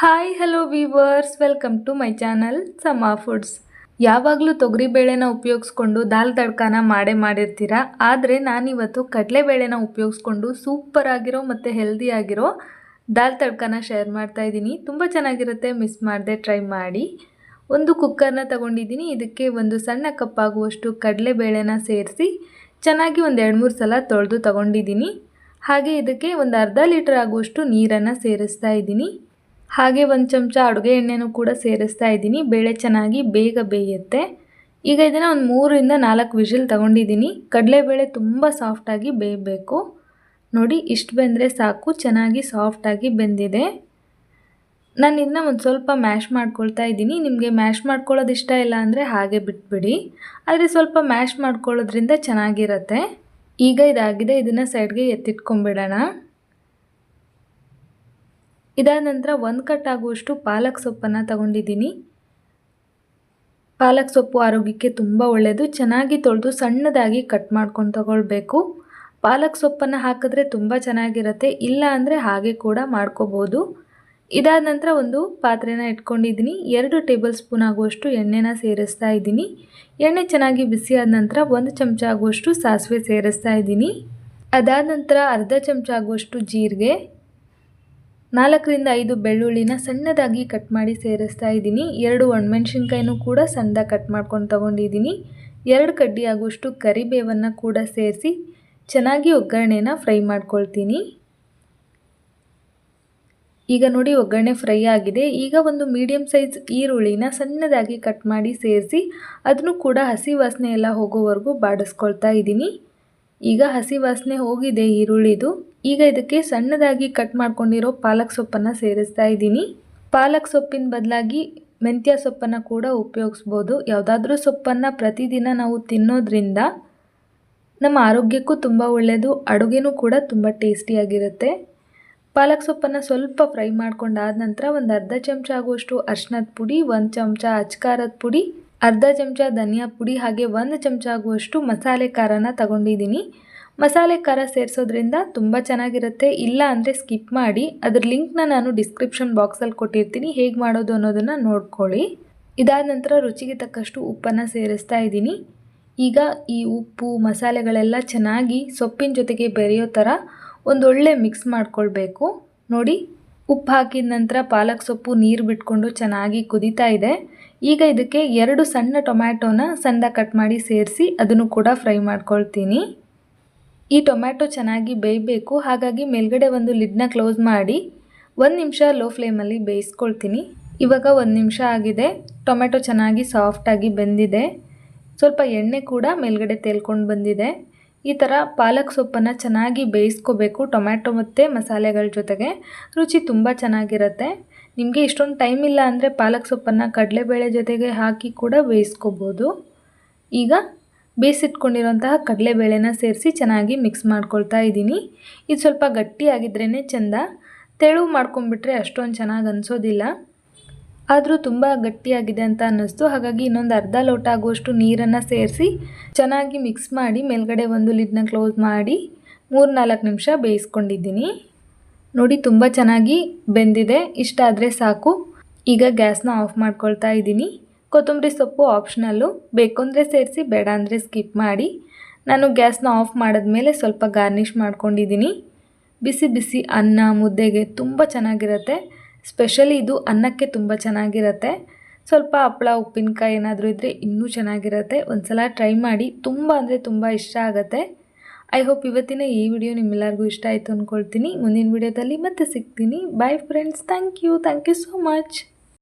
Hi hello viewers welcome to my channel Sama foods ಯಾವಾಗಲೂ ತೊಗರಿಬೇಳೆನ ಉಪಯೋಗಿಸ್ಕೊಂಡು ದಾಲ್ ತಡ್ಕಾನ ಮಾಡೇ ಮಾಡಿರ್ತೀರ? ಆದರೆ ನಾನಿವತ್ತು ಕಡಲೆಬೇಳೆನ ಉಪಯೋಗಿಸ್ಕೊಂಡು ಸೂಪರ್ ಆಗಿರೋ ಮತ್ತು ಹೆಲ್ದಿ ಆಗಿರೋ ದಾಲ್ ತಡ್ಕಾನ ಶೇರ್ ಮಾಡ್ತಾ ಇದ್ದೀನಿ. ತುಂಬ ಚೆನ್ನಾಗಿರುತ್ತೆ ಮಿಸ್ ಮಾಡದೆ ಟ್ರೈ ಮಾಡಿ. ಒಂದು ಕುಕ್ಕರ್ನ ತಗೊಂಡಿದ್ದೀನಿ. ಇದಕ್ಕೆ ಒಂದು ಸಣ್ಣ ಕಪ್ಪಾಗುವಷ್ಟು ಕಡಲೆಬೇಳೆನ ಸೇರಿಸಿ ಚೆನ್ನಾಗಿ ಒಂದು ಎರಡು ಮೂರು ಸಲ ತೊಳೆದು ತಗೊಂಡಿದ್ದೀನಿ. ಹಾಗೆ ಇದಕ್ಕೆ ಒಂದು ಅರ್ಧ ಲೀಟರ್ ಆಗುವಷ್ಟು ನೀರನ್ನು ಸೇರಿಸ್ತಾ ಇದ್ದೀನಿ. ಹಾಗೆ ಒಂದು ಚಮಚ ಅಡುಗೆ ಎಣ್ಣೆನೂ ಕೂಡ ಸೇರಿಸ್ತಾ ಇದ್ದೀನಿ. ಬೇಳೆ ಚೆನ್ನಾಗಿ ಬೇಗ ಬೇಯುತ್ತೆ. ಈಗ ಇದನ್ನು ಒಂದು ಮೂರರಿಂದ ನಾಲ್ಕು ವಿಷಿಲ್ ತಗೊಂಡಿದ್ದೀನಿ. ಕಡಲೆಬೇಳೆ ತುಂಬ ಸಾಫ್ಟಾಗಿ ಬೇಯಬೇಕು. ನೋಡಿ, ಇಷ್ಟು ಬೆಂದರೆ ಸಾಕು. ಚೆನ್ನಾಗಿ ಸಾಫ್ಟಾಗಿ ಬೆಂದಿದೆ. ನಾನು ಇದನ್ನ ಒಂದು ಸ್ವಲ್ಪ ಮ್ಯಾಶ್ ಮಾಡ್ಕೊಳ್ತಾ ಇದ್ದೀನಿ. ನಿಮಗೆ ಮ್ಯಾಶ್ ಮಾಡ್ಕೊಳ್ಳೋದು ಇಷ್ಟ ಇಲ್ಲ ಅಂದರೆ ಹಾಗೆ ಬಿಟ್ಬಿಡಿ. ಆದರೆ ಸ್ವಲ್ಪ ಮ್ಯಾಶ್ ಮಾಡ್ಕೊಳ್ಳೋದ್ರಿಂದ ಚೆನ್ನಾಗಿರತ್ತೆ. ಈಗ ಇದಾಗಿದೆ. ಇದನ್ನು ಸೈಡ್ಗೆ ಎತ್ತಿಟ್ಕೊಂಬಿಡೋಣ ಇದಾದ ನಂತರ ಒಂದು ಕಟ್ ಆಗುವಷ್ಟು ಪಾಲಕ್ ಸೊಪ್ಪನ್ನು ತಗೊಂಡಿದ್ದೀನಿ. ಪಾಲಕ್ ಸೊಪ್ಪು ಆರೋಗ್ಯಕ್ಕೆ ತುಂಬ ಒಳ್ಳೆಯದು ಚೆನ್ನಾಗಿ ತೊಳೆದು ಸಣ್ಣದಾಗಿ ಕಟ್ ಮಾಡ್ಕೊಂಡು ತಗೊಳ್ಬೇಕು. ಪಾಲಕ್ ಸೊಪ್ಪನ್ನು ಹಾಕಿದ್ರೆ ತುಂಬ ಚೆನ್ನಾಗಿರುತ್ತೆ. ಇಲ್ಲ ಅಂದರೆ ಹಾಗೆ ಕೂಡ ಮಾಡ್ಕೋಬೋದು. ಇದಾದ ನಂತರ ಒಂದು ಪಾತ್ರೆನ ಇಟ್ಕೊಂಡಿದ್ದೀನಿ. ಎರಡು ಟೇಬಲ್ ಸ್ಪೂನ್ ಆಗುವಷ್ಟು ಎಣ್ಣೆನ ಸೇರಿಸ್ತಾ ಇದ್ದೀನಿ. ಎಣ್ಣೆ ಚೆನ್ನಾಗಿ ಬಿಸಿಯಾದ ನಂತರ ಒಂದು ಚಮಚ ಆಗುವಷ್ಟು ಸಾಸಿವೆ ಸೇರಿಸ್ತಾ ಇದ್ದೀನಿ. ಅದಾದ ನಂತರ ಅರ್ಧ ಚಮಚ ಆಗುವಷ್ಟು ಜೀರಿಗೆ. ನಾಲ್ಕರಿಂದ ಐದು ಬೆಳ್ಳುಳ್ಳಿನ ಸಣ್ಣದಾಗಿ ಕಟ್ ಮಾಡಿ ಸೇರಿಸ್ತಾ ಇದ್ದೀನಿ. ಎರಡು ಒಣಮೆಣ್ಸಿನ್ಕಾಯಿನೂ ಕೂಡ ಸಣ್ಣದಾಗಿ ಕಟ್ ಮಾಡ್ಕೊಂಡು ತೊಗೊಂಡಿದ್ದೀನಿ. ಎರಡು ಕಡ್ಡಿ ಆಗುವಷ್ಟು ಕರಿಬೇವನ್ನು ಕೂಡ ಸೇರಿಸಿ ಚೆನ್ನಾಗಿ ಒಗ್ಗರಣೆನ ಫ್ರೈ ಮಾಡ್ಕೊಳ್ತೀನಿ. ಈಗ ನೋಡಿ ಒಗ್ಗರಣೆ ಫ್ರೈ ಆಗಿದೆ. ಈಗ ಒಂದು ಮೀಡಿಯಮ್ ಸೈಜ್ ಈರುಳ್ಳಿನ ಸಣ್ಣದಾಗಿ ಕಟ್ ಮಾಡಿ ಸೇರಿಸಿ ಅದನ್ನು ಕೂಡ ಹಸಿ ವಾಸನೆ ಎಲ್ಲ ಹೋಗೋವರೆಗೂ ಬಾಡಿಸ್ಕೊಳ್ತಾ ಇದ್ದೀನಿ. ಈಗ ಹಸಿ ವಾಸನೆ ಹೋಗಿದೆ ಈರುಳ್ಳಿದು. ಈಗ ಇದಕ್ಕೆ ಸಣ್ಣದಾಗಿ ಕಟ್ ಮಾಡ್ಕೊಂಡಿರೋ ಪಾಲಕ್ ಸೊಪ್ಪನ್ನು ಸೇರಿಸ್ತಾ ಇದ್ದೀನಿ. ಪಾಲಕ್ ಸೊಪ್ಪಿನ ಬದಲಾಗಿ ಮೆಂತ್ಯ ಸೊಪ್ಪನ್ನು ಕೂಡ ಉಪಯೋಗಿಸ್ಬೋದು. ಯಾವುದಾದ್ರೂ ಸೊಪ್ಪನ್ನು ಪ್ರತಿದಿನ ನಾವು ತಿನ್ನೋದ್ರಿಂದ ನಮ್ಮ ಆರೋಗ್ಯಕ್ಕೂ ತುಂಬ ಒಳ್ಳೆಯದು ಅಡುಗೆನೂ ಕೂಡ ತುಂಬ ಟೇಸ್ಟಿಯಾಗಿರುತ್ತೆ ಪಾಲಕ್ ಸೊಪ್ಪನ್ನು ಸ್ವಲ್ಪ ಫ್ರೈ ಮಾಡ್ಕೊಂಡಾದ ನಂತರ ಒಂದು ಅರ್ಧ ಚಮಚ ಆಗುವಷ್ಟು ಅರ್ಶಿನದ ಪುಡಿ, ಒಂದು ಚಮಚ ಅಚ್ಕಾರದ ಪುಡಿ, ಅರ್ಧ ಚಮಚ ಧನಿಯಾ ಪುಡಿ ಹಾಗೆ ಒಂದು ಚಮಚ ಆಗುವಷ್ಟು ಮಸಾಲೆ ಖಾರನ ತಗೊಂಡಿದ್ದೀನಿ. ಮಸಾಲೆ ಖಾರ ಸೇರಿಸೋದ್ರಿಂದ ತುಂಬ ಚೆನ್ನಾಗಿರುತ್ತೆ. ಇಲ್ಲ ಅಂದರೆ ಸ್ಕಿಪ್ ಮಾಡಿ. ಅದ್ರ ಲಿಂಕ್ನ ನಾನು ಡಿಸ್ಕ್ರಿಪ್ಷನ್ ಬಾಕ್ಸಲ್ಲಿ ಕೊಟ್ಟಿರ್ತೀನಿ. ಹೇಗೆ ಮಾಡೋದು ಅನ್ನೋದನ್ನು ನೋಡ್ಕೊಳ್ಳಿ. ಇದಾದ ನಂತರ ರುಚಿಗೆ ತಕ್ಕಷ್ಟು ಉಪ್ಪನ್ನು ಸೇರಿಸ್ತಾ ಇದ್ದೀನಿ. ಈಗ ಈ ಉಪ್ಪು, ಮಸಾಲೆಗಳೆಲ್ಲ ಚೆನ್ನಾಗಿ ಸೊಪ್ಪಿನ ಜೊತೆಗೆ ಬೆರೆಯೋ ಥರ ಒಂದೊಳ್ಳೆ ಮಿಕ್ಸ್ ಮಾಡ್ಕೊಳ್ಬೇಕು. ನೋಡಿ, ಉಪ್ಪು ಹಾಕಿದ ನಂತರ ಪಾಲಕ್ ಸೊಪ್ಪು ನೀರು ಬಿಟ್ಕೊಂಡು ಚೆನ್ನಾಗಿ ಕುದೀತಾ ಇದೆ. ಈಗ ಇದಕ್ಕೆ ಎರಡು ಸಣ್ಣ ಟೊಮ್ಯಾಟೋನ ಸಣ್ಣ ಕಟ್ ಮಾಡಿ ಸೇರಿಸಿ ಅದನ್ನು ಕೂಡ ಫ್ರೈ ಮಾಡ್ಕೊಳ್ತೀನಿ. ಈ ಟೊಮ್ಯಾಟೊ ಚೆನ್ನಾಗಿ ಬೇಯಬೇಕು. ಹಾಗಾಗಿ ಮೇಲ್ಗಡೆ ಒಂದು ಲಿಡ್ನ ಕ್ಲೋಸ್ ಮಾಡಿ ಒಂದು ನಿಮಿಷ ಲೋ ಫ್ಲೇಮಲ್ಲಿ ಬೇಯಿಸ್ಕೊಳ್ತೀನಿ. ಇವಾಗ ಒಂದು ನಿಮಿಷ ಆಗಿದೆ. ಟೊಮೆಟೊ ಚೆನ್ನಾಗಿ ಸಾಫ್ಟಾಗಿ ಬೆಂದಿದೆ. ಸ್ವಲ್ಪ ಎಣ್ಣೆ ಕೂಡ ಮೇಲ್ಗಡೆ ತೇಲ್ಕೊಂಡು ಬಂದಿದೆ. ಈ ಥರ ಪಾಲಕ್ ಸೊಪ್ಪನ್ನು ಚೆನ್ನಾಗಿ ಬೇಯಿಸ್ಕೋಬೇಕು ಟೊಮ್ಯಾಟೊ ಮತ್ತು ಮಸಾಲೆಗಳ ಜೊತೆಗೆ. ರುಚಿ ತುಂಬ ಚೆನ್ನಾಗಿರುತ್ತೆ. ನಿಮಗೆ ಇಷ್ಟೊಂದು ಟೈಮ್ ಇಲ್ಲ ಅಂದರೆ ಪಾಲಕ್ ಸೊಪ್ಪನ್ನು ಕಡಲೆಬೇಳೆ ಜೊತೆಗೆ ಹಾಕಿ ಕೂಡ ಬೇಯಿಸ್ಕೋಬೋದು. ಈಗ ಬೇಯಿಸಿಟ್ಕೊಂಡಿರೋಂತಹ ಕಡಲೆಬೇಳೆನ ಸೇರಿಸಿ ಚೆನ್ನಾಗಿ ಮಿಕ್ಸ್ ಮಾಡ್ಕೊಳ್ತಾ ಇದ್ದೀನಿ. ಇದು ಸ್ವಲ್ಪ ಗಟ್ಟಿಯಾಗಿದ್ರೇ ಚೆಂದ. ತೆಳು ಮಾಡ್ಕೊಂಬಿಟ್ರೆ ಅಷ್ಟೊಂದು ಚೆನ್ನಾಗಿ ಅನಿಸೋದಿಲ್ಲ. ಆದರೂ ತುಂಬ ಗಟ್ಟಿಯಾಗಿದೆ ಅಂತ ಅನ್ನಿಸ್ತು. ಹಾಗಾಗಿ ಇನ್ನೊಂದು ಅರ್ಧ ಲೋಟ ಆಗುವಷ್ಟು ನೀರನ್ನು ಸೇರಿಸಿ ಚೆನ್ನಾಗಿ ಮಿಕ್ಸ್ ಮಾಡಿ ಮೇಲ್ಗಡೆ ಒಂದು ಲಿಡ್ನ ಕ್ಲೋಸ್ ಮಾಡಿ ಮೂರು ನಾಲ್ಕು ನಿಮಿಷ ಬೇಯಿಸ್ಕೊಂಡಿದ್ದೀನಿ. ನೋಡಿ ತುಂಬ ಚೆನ್ನಾಗಿ ಬೆಂದಿದೆ. ಇಷ್ಟ ಆದರೆ ಸಾಕು. ಈಗ ಗ್ಯಾಸ್ನ ಆಫ್ ಮಾಡ್ಕೊಳ್ತಾ ಇದ್ದೀನಿ. ಕೊತ್ತಂಬರಿ ಸೊಪ್ಪು ಆಪ್ಷನಲ್ಲು ಬೇಕು ಅಂದರೆ ಸೇರಿಸಿ ಬೇಡ ಅಂದರೆ ಸ್ಕಿಪ್ ಮಾಡಿ. ನಾನು ಗ್ಯಾಸ್ನ ಆಫ್ ಮಾಡಿದ ಮೇಲೆ ಸ್ವಲ್ಪ ಗಾರ್ನಿಷ್ ಮಾಡ್ಕೊಂಡಿದ್ದೀನಿ ಬಿಸಿ ಬಿಸಿ ಅನ್ನ, ಮುದ್ದೆಗೆ ತುಂಬ ಚೆನ್ನಾಗಿರುತ್ತೆ. ಸ್ಪೆಷಲಿ ಇದು ಅನ್ನಕ್ಕೆ ತುಂಬ ಚೆನ್ನಾಗಿರುತ್ತೆ. ಸ್ವಲ್ಪ ಹಪ್ಪಳ ಉಪ್ಪಿನಕಾಯಿ ಏನಾದರೂ ಇದ್ದರೆ ಇನ್ನೂ ಚೆನ್ನಾಗಿರುತ್ತೆ. ಒಂದು ಸಲ ಟ್ರೈ ಮಾಡಿ, ತುಂಬ ಅಂದರೆ ತುಂಬ ಇಷ್ಟ ಆಗುತ್ತೆ. ಐ ಹೋಪ್ ಇವತ್ತಿನ ಈ ವಿಡಿಯೋ ನಿಮ್ಮೆಲ್ಲರಿಗೂ ಇಷ್ಟ ಆಯಿತು ಅಂದ್ಕೊಳ್ತೀನಿ ಮುಂದಿನ ವಿಡಿಯೋದಲ್ಲಿ ಮತ್ತೆ ಸಿಗ್ತೀನಿ. Bye friends thank you thank you so much